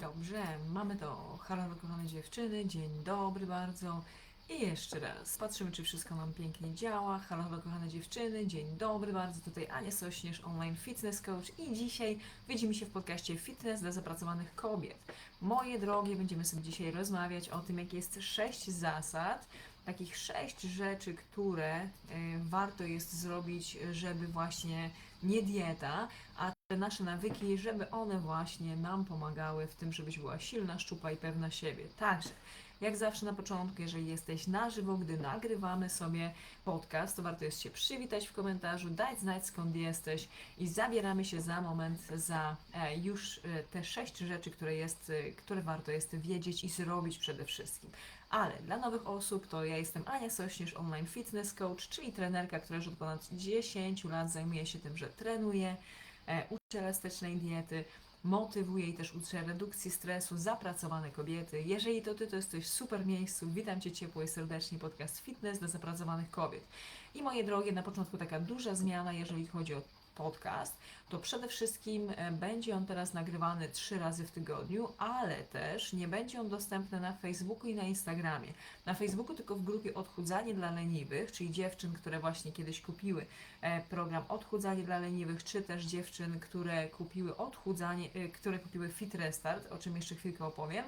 Dobrze, mamy to. Halo, kochane dziewczyny, dzień dobry bardzo. I jeszcze raz, patrzymy, czy wszystko nam pięknie działa. Halo, kochane dziewczyny, dzień dobry bardzo. Tutaj Ania Sośnierz, online fitness coach i dzisiaj widzimy się w podcaście Fitness dla zapracowanych kobiet. Moje drogie, będziemy sobie dzisiaj rozmawiać o tym, jakie jest sześć zasad, takich sześć rzeczy, które y, warto jest zrobić, żeby właśnie nie dieta, a te nasze nawyki, żeby one właśnie nam pomagały w tym, żebyś była silna, szczupła i pewna siebie. Także, jak zawsze na początku, jeżeli jesteś na żywo, gdy nagrywamy sobie podcast, to warto jest się przywitać w komentarzu, dać znać skąd jesteś i zabieramy się za moment za e, już e, te sześć rzeczy, które, jest, e, które warto jest wiedzieć i zrobić przede wszystkim. Ale dla nowych osób to ja jestem Ania Sośnierz, online fitness coach, czyli trenerka, która już od ponad 10 lat zajmuje się tym, że trenuje, uczy elastycznej diety, motywuje i też uczy redukcji stresu zapracowane kobiety. Jeżeli to Ty, to jesteś w super miejscu. Witam Cię ciepło i serdecznie. Podcast Fitness dla zapracowanych kobiet. I moje drogie, na początku taka duża zmiana, jeżeli chodzi o podcast, to przede wszystkim e, będzie on teraz nagrywany trzy razy w tygodniu, ale też nie będzie on dostępny na Facebooku i na Instagramie. Na Facebooku tylko w grupie Odchudzanie dla leniwych, czyli dziewczyn, które właśnie kiedyś kupiły e, program Odchudzanie dla leniwych, czy też dziewczyn, które kupiły odchudzanie, e, które kupiły Fit Restart, o czym jeszcze chwilkę opowiem.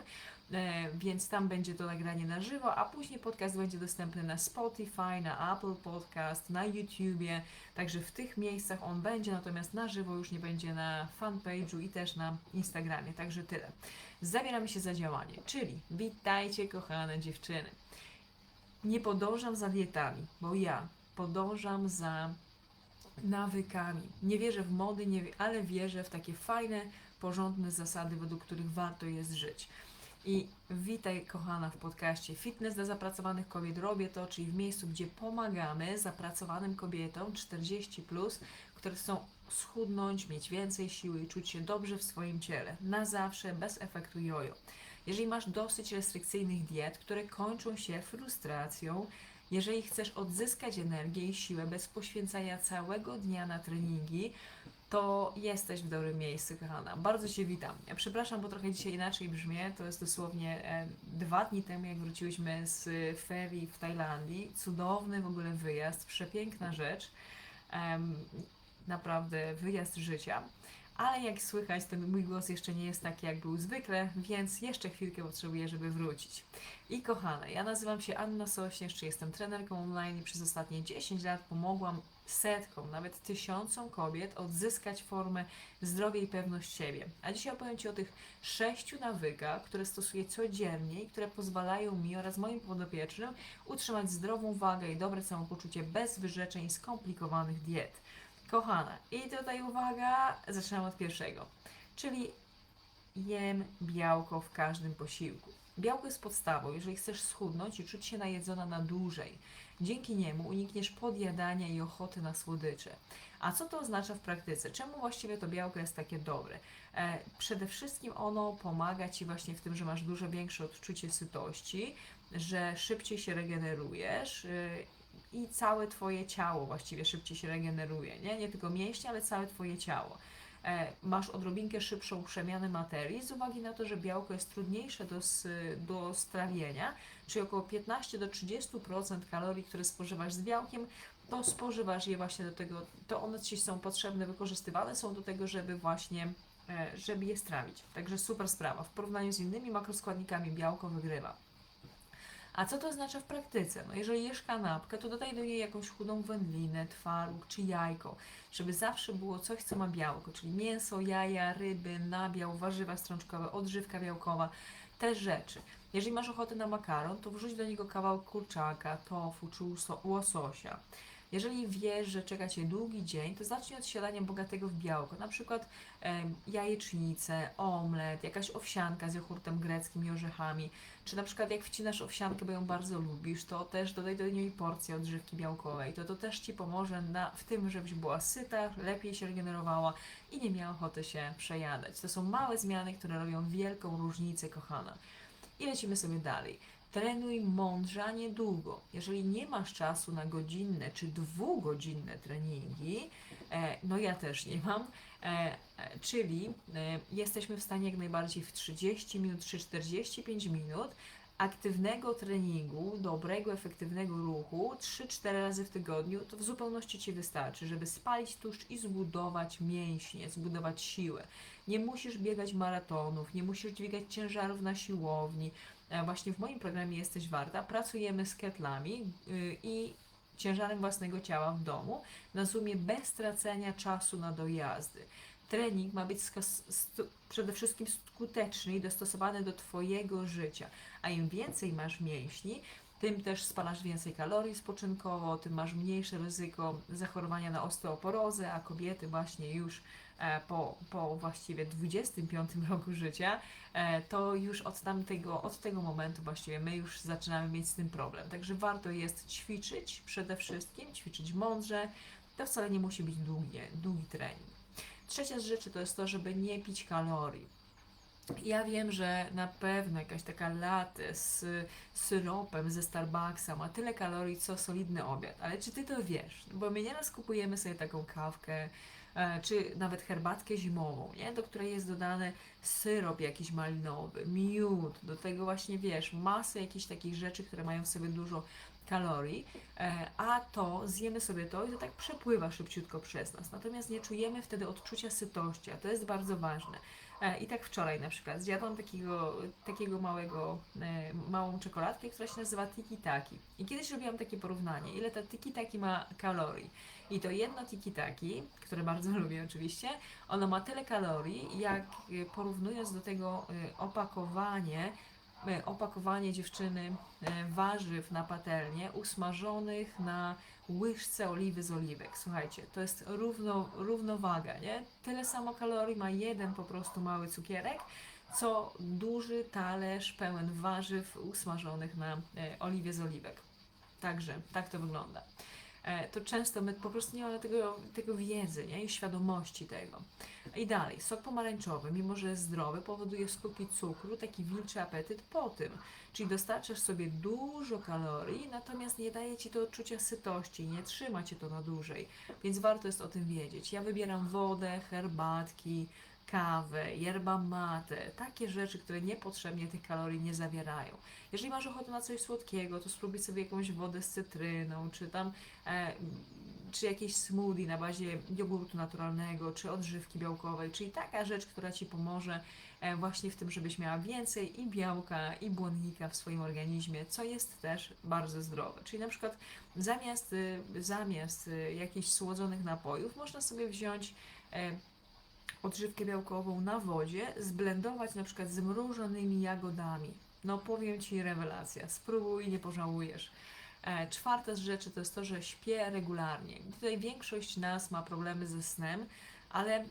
E, Więc tam będzie to nagranie na żywo, a później podcast będzie dostępny na Spotify, na Apple Podcast, na YouTubie. Także w tych miejscach on będzie, natomiast na żywo już nie będzie na fanpage'u i też na Instagramie. Także tyle. Zabieramy się za działanie, czyli witajcie kochane dziewczyny. Nie podążam za dietami, bo ja podążam za nawykami. Nie wierzę w mody, nie, ale wierzę w takie fajne, porządne zasady, według których warto jest żyć. I witaj kochana w podcaście Fitness dla zapracowanych kobiet. Robię to, czyli w miejscu, gdzie pomagamy zapracowanym kobietom 40+, plus, które chcą schudnąć, mieć więcej siły i czuć się dobrze w swoim ciele. Na zawsze, bez efektu jojo. Jeżeli masz dosyć restrykcyjnych diet, które kończą się frustracją, jeżeli chcesz odzyskać energię i siłę bez poświęcania całego dnia na treningi, to jesteś w dobrym miejscu, kochana. Bardzo Cię witam. Przepraszam, bo trochę dzisiaj inaczej brzmię. To jest dosłownie e, dwa dni temu, jak wróciłyśmy z ferii w Tajlandii. Cudowny w ogóle wyjazd, przepiękna rzecz. Naprawdę wyjazd życia. Ale jak słychać, ten mój głos jeszcze nie jest taki, jak był zwykle, więc jeszcze chwilkę potrzebuję, żeby wrócić. I kochane, ja nazywam się Anna Sośnierz, czy jestem trenerką online i przez ostatnie 10 lat pomogłam setkom, nawet tysiącom kobiet odzyskać formę, zdrowie i pewność siebie. A dzisiaj opowiem Ci o tych sześciu nawykach, które stosuję codziennie i które pozwalają mi oraz moim podopiecznym utrzymać zdrową wagę i dobre samopoczucie bez wyrzeczeń skomplikowanych diet. Kochana, i tutaj uwaga, zaczynam od pierwszego, czyli jem białko w każdym posiłku. Białko jest podstawą, jeżeli chcesz schudnąć i czuć się najedzona na dłużej. Dzięki niemu unikniesz podjadania i ochoty na słodycze. A co to oznacza w praktyce? Czemu właściwie to białko jest takie dobre? E, przede wszystkim ono pomaga Ci właśnie w tym, że masz dużo większe odczucie sytości, że szybciej się regenerujesz. y, i całe Twoje ciało właściwie szybciej się regeneruje, nie? Nie tylko mięśnie, ale całe Twoje ciało. E, masz odrobinkę szybszą przemianę materii z uwagi na to, że białko jest trudniejsze do, do strawienia, czyli około 15 do 30% kalorii, które spożywasz z białkiem, to spożywasz je właśnie do tego, to one Ci są potrzebne, wykorzystywane są do tego, żeby właśnie, e, żeby je strawić. Także super sprawa. W porównaniu z innymi makroskładnikami białko wygrywa. A co to oznacza w praktyce? No jeżeli jesz kanapkę, to dodaj do niej jakąś chudą wędlinę, twaróg czy jajko, żeby zawsze było coś, co ma białko, czyli mięso, jaja, ryby, nabiał, warzywa strączkowe, odżywka białkowa, te rzeczy. Jeżeli masz ochotę na makaron, to wrzuć do niego kawałek kurczaka, tofu czy łoso- łososia. Jeżeli wiesz, że czeka Cię długi dzień, to zacznij od śniadania bogatego w białko, na przykład jajecznicę, omlet, jakaś owsianka z jogurtem greckim i orzechami, czy na przykład jak wcinasz owsiankę, bo ją bardzo lubisz, to też dodaj do niej porcję odżywki białkowej. To to też Ci pomoże na, w tym, żebyś była syta, lepiej się regenerowała i nie miała ochoty się przejadać. To są małe zmiany, które robią wielką różnicę, kochana. I lecimy sobie dalej. Trenuj mądrze, a nie długo. Jeżeli nie masz czasu na godzinne czy dwugodzinne treningi, e, no ja też nie mam, e, czyli e, jesteśmy w stanie jak najbardziej w 30 minut czy 45 minut aktywnego treningu, dobrego, efektywnego ruchu 3-4 razy w tygodniu, to w zupełności Ci wystarczy, żeby spalić tłuszcz i zbudować mięśnie, zbudować siłę. Nie musisz biegać maratonów, nie musisz dźwigać ciężarów na siłowni. E, Właśnie w moim programie Jesteś Warta pracujemy z ketlami y, i ciężarem własnego ciała w domu na Zoomie bez tracenia czasu na dojazdy. Trening ma być przede wszystkim skuteczny i dostosowany do Twojego życia. A im więcej masz mięśni, tym też spalasz więcej kalorii spoczynkowo, tym masz mniejsze ryzyko zachorowania na osteoporozę, a kobiety właśnie już po, po właściwie 25 roku życia, e, to już od tamtego, od tego momentu właściwie my już zaczynamy mieć z tym problem. Także warto jest ćwiczyć przede wszystkim, ćwiczyć mądrze. To wcale nie musi być długi, długi trening. Trzecia z rzeczy to jest to, żeby nie pić kalorii. Ja wiem, że na pewno jakaś taka latte z syropem ze Starbucksa ma tyle kalorii, co solidny obiad. Ale czy ty to wiesz? Bo my nieraz kupujemy sobie taką kawkę, e, czy nawet herbatkę zimową, nie? do której jest dodany syrop jakiś malinowy, miód, do tego właśnie wiesz, masę jakichś takich rzeczy, które mają w sobie dużo kalorii, e, a to zjemy sobie to i to tak przepływa szybciutko przez nas. Natomiast nie czujemy wtedy odczucia sytości, a to jest bardzo ważne. E, I tak wczoraj na przykład zjadłam takiego, takiego małego, e, małą czekoladkę, która się nazywa tiki taki. I kiedyś robiłam takie porównanie, ile ta tiki taki ma kalorii. I to jedno tiki taki, które bardzo lubię oczywiście, ono ma tyle kalorii, jak e, porównując do tego e, opakowanie, e, opakowanie dziewczyny warzyw na patelnię usmażonych na łyżce oliwy z oliwek. Słuchajcie, to jest równo, równowaga, nie? Tyle samo kalorii ma jeden po prostu mały cukierek, co duży talerz pełen warzyw usmażonych na oliwie z oliwek. Także tak to wygląda. E, to często my po prostu nie mamy tego, tego wiedzy nie? i świadomości tego. I dalej, sok pomarańczowy, mimo że jest zdrowy, powoduje skutki cukru, taki wilczy apetyt po tym. Czyli dostarczasz sobie dużo kalorii, natomiast nie daje ci to odczucia sytości, nie trzyma cię to na dłużej. Więc warto jest o tym wiedzieć. Ja wybieram wodę, herbatki, kawę, yerba mate, takie rzeczy, które niepotrzebnie tych kalorii nie zawierają. Jeżeli masz ochotę na coś słodkiego, to spróbuj sobie jakąś wodę z cytryną, czy tam e, czy jakieś smoothie na bazie jogurtu naturalnego, czy odżywki białkowej, czyli taka rzecz, która Ci pomoże e, właśnie w tym, żebyś miała więcej i białka, i błonnika w swoim organizmie, co jest też bardzo zdrowe. Czyli na przykład zamiast, y, zamiast y, jakichś słodzonych napojów można sobie wziąć e, odżywkę białkową na wodzie, zblendować na przykład z mrożonymi jagodami. No powiem Ci rewelacja, spróbuj, nie pożałujesz. E, Czwarta z rzeczy to jest to, że śpię regularnie. Tutaj większość nas ma problemy ze snem, ale e,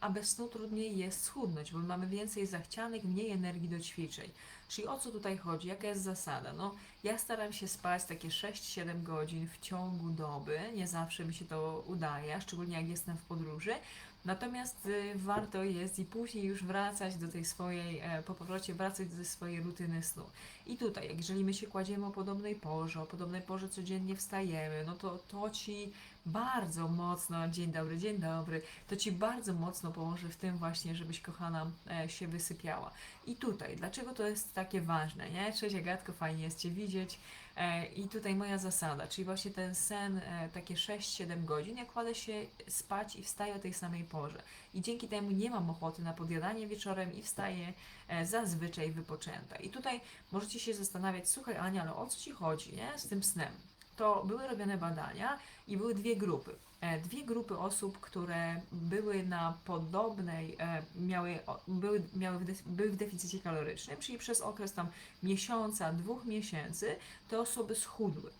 a bez snu trudniej jest schudnąć, bo mamy więcej zachcianek, mniej energii do ćwiczeń. Czyli o co tutaj chodzi? Jaka jest zasada? No, ja staram się spać takie 6-7 godzin w ciągu doby. Nie zawsze mi się to udaje, szczególnie jak jestem w podróży. Natomiast y, warto jest i później już wracać do tej swojej, e, po powrocie wracać do swojej rutyny snu. I tutaj, jeżeli my się kładziemy o podobnej porze, o podobnej porze codziennie wstajemy, no to to Ci bardzo mocno, dzień dobry, dzień dobry, to Ci bardzo mocno pomoże w tym właśnie, żebyś kochana e, się wysypiała. I tutaj, dlaczego to jest takie ważne, nie? Cześć Agatko, fajnie jest Cię widzieć. E, I tutaj moja zasada, czyli właśnie ten sen, e, takie 6-7 godzin, ja kładę się spać i wstaję o tej samej porze. I dzięki temu nie mam ochoty na podjadanie wieczorem i wstaję e, zazwyczaj wypoczęta. I tutaj możecie się zastanawiać, słuchaj Ania, ale o co Ci chodzi nie? z tym snem? To były robione badania i były dwie grupy. E, Dwie grupy osób, które były na podobnej, e, miały, były, miały były w deficycie kalorycznym, czyli przez okres tam miesiąca, dwóch miesięcy, te osoby schudły.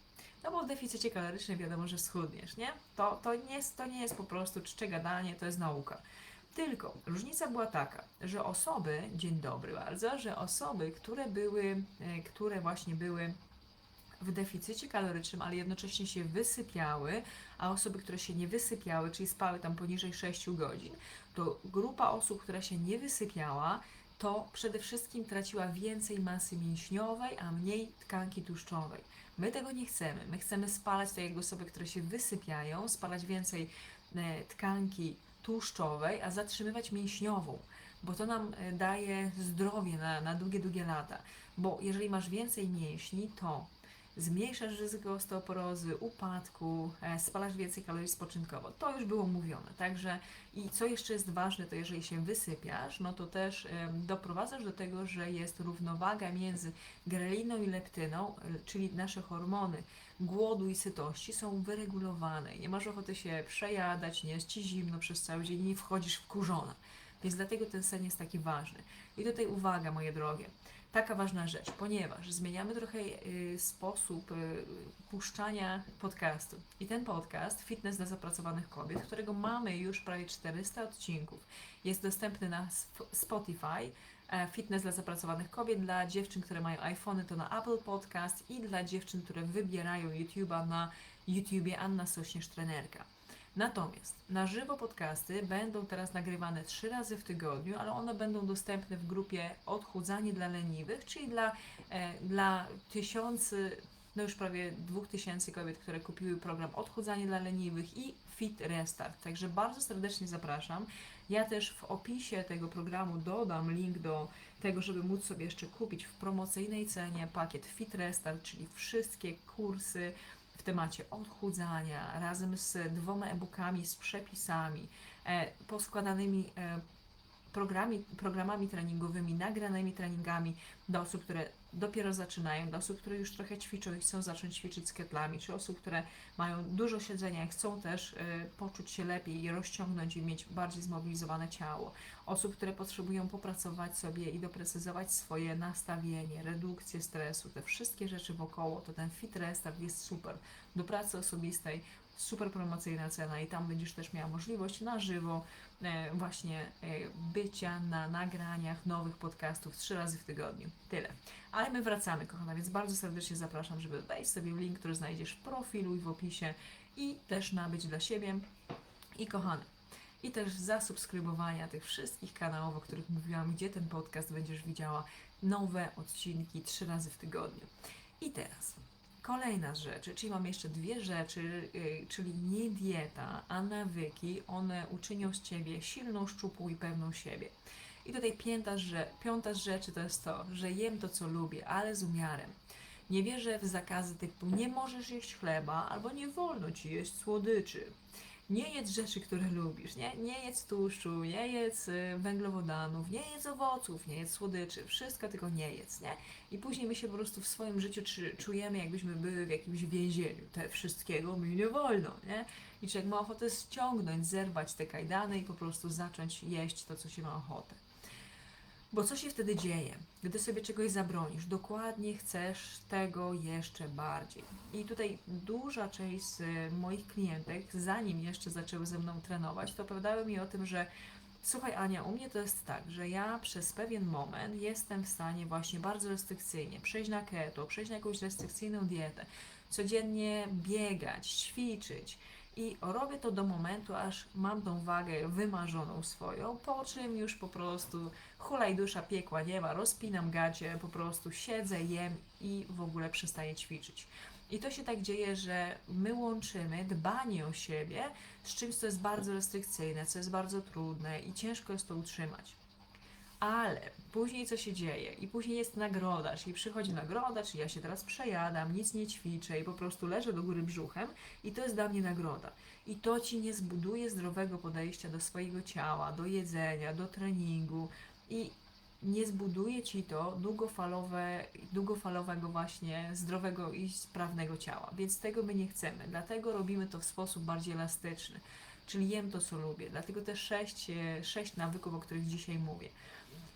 No bo w deficycie kalorycznym wiadomo, że schudniesz, nie? To, to, nie jest, to nie jest po prostu czcze gadanie, to jest nauka. Tylko różnica była taka, że osoby, dzień dobry bardzo, że osoby, które były, e, które właśnie były w deficycie kalorycznym, ale jednocześnie się wysypiały, a osoby, które się nie wysypiały, czyli spały tam poniżej 6 godzin, to grupa osób, która się nie wysypiała, to przede wszystkim traciła więcej masy mięśniowej, a mniej tkanki tłuszczowej. My tego nie chcemy. My chcemy spalać te jakby osoby, które się wysypiają, spalać więcej e, tkanki tłuszczowej, a zatrzymywać mięśniową, bo to nam e, daje zdrowie na, na długie, długie lata. Bo jeżeli masz więcej mięśni, to zmniejszasz ryzyko osteoporozy, upadku, e, spalasz więcej kalorii spoczynkowo. To już było mówione. Także i co jeszcze jest ważne, to jeżeli się wysypiasz, no to też doprowadzasz do tego, że jest równowaga między greliną i leptyną, czyli nasze hormony głodu i sytości są wyregulowane. Nie masz ochoty się przejadać, nie jest ci zimno przez cały dzień, nie wchodzisz wkurzona. Więc dlatego ten sen jest taki ważny. I tutaj uwaga, moje drogie taka ważna rzecz, ponieważ zmieniamy trochę y, sposób y, puszczania podcastu. I ten podcast, Fitness dla zapracowanych kobiet, którego mamy już prawie 400 odcinków, jest dostępny na Sp- Spotify. e, Fitness dla zapracowanych kobiet, dla dziewczyn, które mają iPhony, to na Apple Podcast i dla dziewczyn, które wybierają YouTube'a na YouTubie Anna Sośnierz Trenerka. Natomiast na żywo podcasty będą teraz nagrywane trzy razy w tygodniu, ale one będą dostępne w grupie Odchudzanie dla leniwych, czyli dla, e, dla tysiący, no już prawie dwóch tysięcy kobiet, które kupiły program Odchudzanie dla leniwych i Fit Restart. Także bardzo serdecznie zapraszam. Ja też w opisie tego programu dodam link do tego, żeby móc sobie jeszcze kupić w promocyjnej cenie pakiet Fit Restart, czyli wszystkie kursy w temacie odchudzania razem z dwoma e-bookami, z przepisami, e, poskładanymi e, programi, programami treningowymi, nagranymi treningami dla osób, które dopiero zaczynają, dla osób, które już trochę ćwiczą i chcą zacząć ćwiczyć z ketlami, czy osób, które mają dużo siedzenia i chcą też e, poczuć się lepiej i rozciągnąć i mieć bardziej zmobilizowane ciało. Osób, które potrzebują popracować sobie i doprecyzować swoje nastawienie, redukcję stresu, te wszystkie rzeczy wokoło, to ten Fit Restart jest super. Do pracy osobistej super promocyjna cena i tam będziesz też miała możliwość na żywo e, właśnie e, bycia na nagraniach nowych podcastów trzy razy w tygodniu. Tyle. Ale my wracamy, kochana, więc bardzo serdecznie zapraszam, żeby wejść sobie w link, który znajdziesz w profilu i w opisie i też nabyć dla siebie i kochany. I też zasubskrybowania tych wszystkich kanałów, o których mówiłam, gdzie ten podcast będziesz widziała nowe odcinki trzy razy w tygodniu. I teraz Kolejna z rzeczy, czyli mam jeszcze dwie rzeczy, yy, czyli nie dieta, a nawyki, one uczynią z Ciebie silną, szczupłą i pewną siebie. I tutaj piąta, że, piąta z rzeczy to jest to, że jem to, co lubię, ale z umiarem. Nie wierzę w zakazy typu nie możesz jeść chleba albo nie wolno Ci jeść słodyczy. Nie jedz rzeczy, które lubisz, nie, nie jedz tłuszczu, nie jedz y, węglowodanów, nie jedz owoców, nie jedz słodyczy, wszystko tylko nie jedz, nie? I później my się po prostu w swoim życiu czujemy, jakbyśmy były w jakimś więzieniu. Te wszystkiego mi nie wolno, nie? I człowiek ma ochotę ściągnąć, zerwać te kajdany i po prostu zacząć jeść to, co się ma ochotę. Bo co się wtedy dzieje, gdy sobie czegoś zabronisz? Dokładnie chcesz tego jeszcze bardziej. I tutaj duża część z moich klientek, zanim jeszcze zaczęły ze mną trenować, to opowiadały mi o tym, że słuchaj Ania, u mnie to jest tak, że ja przez pewien moment jestem w stanie właśnie bardzo restrykcyjnie przejść na keto, przejść na jakąś restrykcyjną dietę, codziennie biegać, ćwiczyć, i robię to do momentu, aż mam tą wagę wymarzoną swoją, po czym już po prostu hulaj dusza piekła nie ma, rozpinam gacie, po prostu siedzę, jem i w ogóle przestaję ćwiczyć. I to się tak dzieje, że my łączymy dbanie o siebie z czymś, co jest bardzo restrykcyjne, co jest bardzo trudne i ciężko jest to utrzymać. Ale później co się dzieje? I później jest nagroda, czyli przychodzi nagroda, czyli ja się teraz przejadam, nic nie ćwiczę i po prostu leżę do góry brzuchem i to jest dla mnie nagroda. I to ci nie zbuduje zdrowego podejścia do swojego ciała, do jedzenia, do treningu i nie zbuduje ci to długofalowe, długofalowego właśnie zdrowego i sprawnego ciała. Więc tego my nie chcemy. Dlatego robimy to w sposób bardziej elastyczny. Czyli jem to, co lubię. Dlatego te sześć, e, sześć nawyków, o których dzisiaj mówię.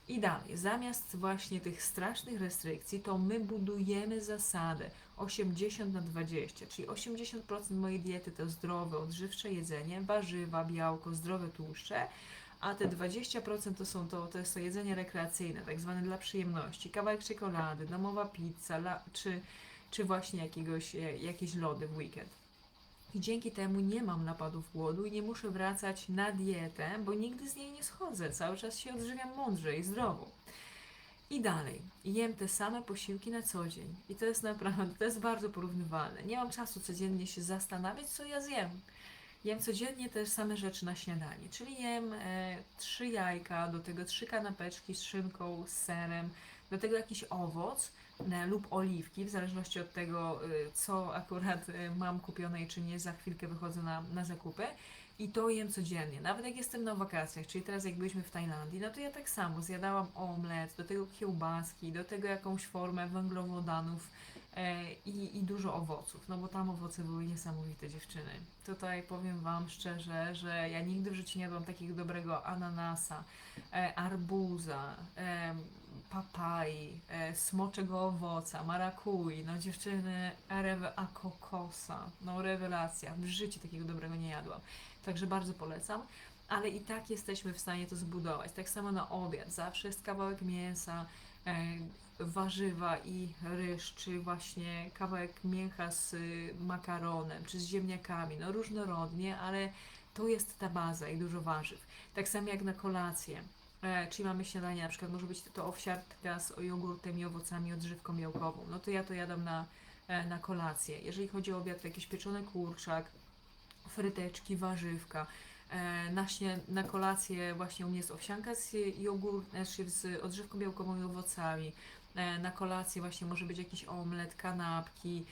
I dalej, zamiast właśnie tych strasznych restrykcji, to my budujemy zasadę 80 na 20, czyli 80% mojej diety to zdrowe, odżywcze jedzenie, warzywa, białko, zdrowe tłuszcze, a te 20% to są to, to jest to jedzenie rekreacyjne, tak zwane dla przyjemności, kawałek czekolady, domowa pizza, la, czy, czy właśnie jakiegoś, e, jakieś lody w weekend. I dzięki temu nie mam napadów głodu i nie muszę wracać na dietę, bo nigdy z niej nie schodzę. Cały czas się odżywiam mądrze i zdrowo. I dalej, jem te same posiłki na co dzień. I to jest naprawdę, to jest bardzo porównywalne. Nie mam czasu codziennie się zastanawiać, co ja zjem. Jem codziennie te same rzeczy na śniadanie, czyli jem e, trzy jajka, do tego trzy kanapeczki z szynką, z serem, do tego jakiś owoc e, lub oliwki, w zależności od tego, e, co akurat e, mam kupione i czy nie, za chwilkę wychodzę na, na zakupy. I to jem codziennie, nawet jak jestem na wakacjach, czyli teraz jak byliśmy w Tajlandii, no to ja tak samo zjadałam omlet, do tego kiełbaski, do tego jakąś formę węglowodanów i, i dużo owoców, no bo tam owoce były niesamowite dziewczyny. Tutaj powiem Wam szczerze, że ja nigdy w życiu nie jadłam takiego dobrego ananasa, arbuza, papai, e, smoczego owoca, marakui, no dziewczyny, rewe, a kokosa, no rewelacja, w życiu takiego dobrego nie jadłam. Także bardzo polecam. Ale i tak jesteśmy w stanie to zbudować. Tak samo na obiad. Zawsze jest kawałek mięsa, e, warzywa i ryż, czy właśnie kawałek mięcha z y, makaronem, czy z ziemniakami. No różnorodnie, ale to jest ta baza i dużo warzyw. Tak samo jak na kolację. E, czyli mamy śniadanie, na przykład może być to owsiarka z jogurtem i owocami, odżywką białkową. No to ja to jadam na, e, na kolację. Jeżeli chodzi o obiad, to jakiś pieczony kurczak, fryteczki, warzywka. E, Na, śnie, na kolację właśnie u mnie jest owsianka z jogurt, znaczy z odżywką białkową i owocami. Na kolację właśnie może być jakiś omlet, kanapki,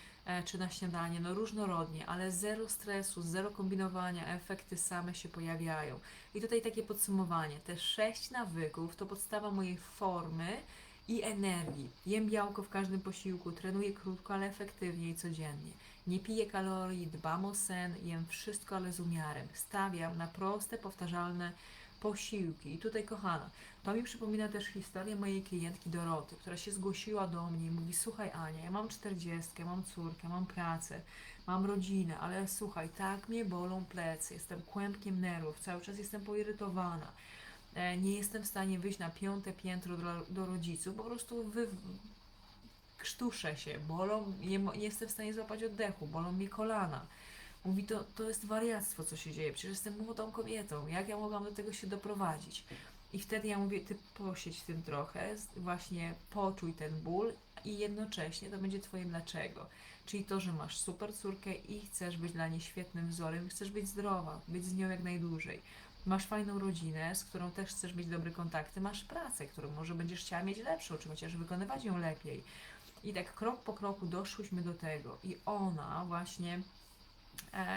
czy na śniadanie, no różnorodnie, ale zero stresu, zero kombinowania, efekty same się pojawiają. I tutaj takie podsumowanie. Te sześć nawyków to podstawa mojej formy i energii. Jem białko w każdym posiłku, trenuję krótko, ale efektywnie i codziennie. Nie piję kalorii, dbam o sen, jem wszystko, ale z umiarem. Stawiam na proste, powtarzalne posiłki. I tutaj, kochana, to mi przypomina też historię mojej klientki Doroty, która się zgłosiła do mnie i mówi: Słuchaj, Ania, ja mam czterdziestkę, mam córkę, mam pracę, mam rodzinę, ale słuchaj, tak mnie bolą plecy, jestem kłębkiem nerwów, cały czas jestem poirytowana. E, Nie jestem w stanie wyjść na piąte piętro do, do rodziców, po prostu wy, krztuszę się, bolą, nie, nie jestem w stanie złapać oddechu, bolą mnie kolana. Mówi, to, to jest wariactwo, co się dzieje, przecież jestem młodą kobietą, jak ja mogłam do tego się doprowadzić? I wtedy ja mówię, ty posiedź tym trochę, właśnie poczuj ten ból i jednocześnie to będzie twoje dlaczego. Czyli to, że masz super córkę i chcesz być dla niej świetnym wzorem, chcesz być zdrowa, być z nią jak najdłużej. Masz fajną rodzinę, z którą też chcesz mieć dobre kontakty, masz pracę, którą może będziesz chciała mieć lepszą, czy chociaż wykonywać ją lepiej. I tak krok po kroku doszłyśmy do tego. I ona właśnie,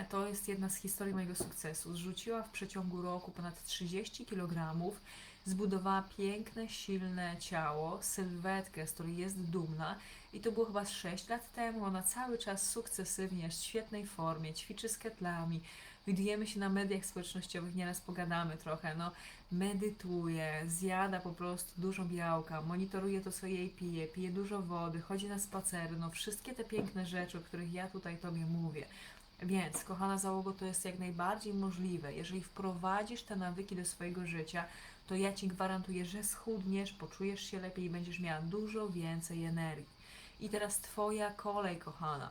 to jest jedna z historii mojego sukcesu, zrzuciła w przeciągu roku ponad 30 kg, zbudowała piękne, silne ciało, sylwetkę, z której jest dumna. I to było chyba z 6 lat temu. Ona cały czas sukcesywnie, jest w świetnej formie, ćwiczy z ketlami. Widujemy się na mediach społecznościowych, nieraz pogadamy trochę, no medytuje, zjada po prostu dużo białka, monitoruje to, co jej pije, pije dużo wody, chodzi na spacery, no wszystkie te piękne rzeczy, o których ja tutaj Tobie mówię. Więc, kochana załogo, to jest jak najbardziej możliwe. Jeżeli wprowadzisz te nawyki do swojego życia, to ja Ci gwarantuję, że schudniesz, poczujesz się lepiej i będziesz miała dużo więcej energii. I teraz Twoja kolej, kochana.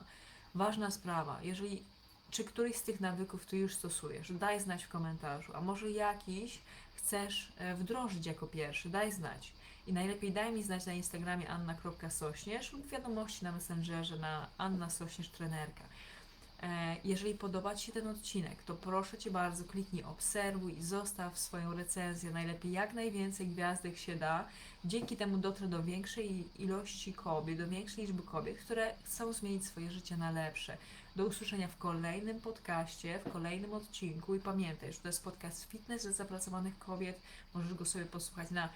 Ważna sprawa, jeżeli czy któryś z tych nawyków Ty już stosujesz, daj znać w komentarzu, a może jakiś chcesz e, wdrożyć jako pierwszy, daj znać. I najlepiej daj mi znać na Instagramie anna.sośnierz lub wiadomości na Messengerze na Anna Sośnierz Trenerka. E, Jeżeli podoba Ci się ten odcinek, to proszę Cię bardzo, kliknij obserwuj i zostaw swoją recenzję. Najlepiej jak najwięcej gwiazdek się da. Dzięki temu dotrę do większej ilości kobiet, do większej liczby kobiet, które chcą zmienić swoje życie na lepsze. Do usłyszenia w kolejnym podcaście, w kolejnym odcinku i pamiętaj, że to jest podcast Fitness dla zapracowanych kobiet. Możesz go sobie posłuchać na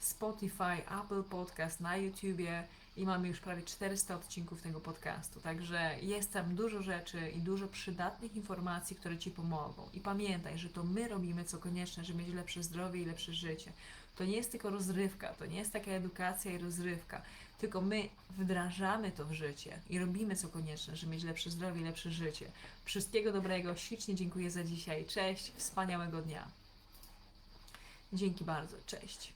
Spotify, Apple Podcast, na YouTubie i mamy już prawie 400 odcinków tego podcastu. Także jest tam dużo rzeczy i dużo przydatnych informacji, które Ci pomogą. I pamiętaj, że to my robimy co konieczne, żeby mieć lepsze zdrowie i lepsze życie. To nie jest tylko rozrywka, to nie jest taka edukacja i rozrywka, tylko my wdrażamy to w życie i robimy co konieczne, żeby mieć lepsze zdrowie i lepsze życie. Wszystkiego dobrego, ślicznie dziękuję za dzisiaj. Cześć, wspaniałego dnia. Dzięki bardzo, cześć.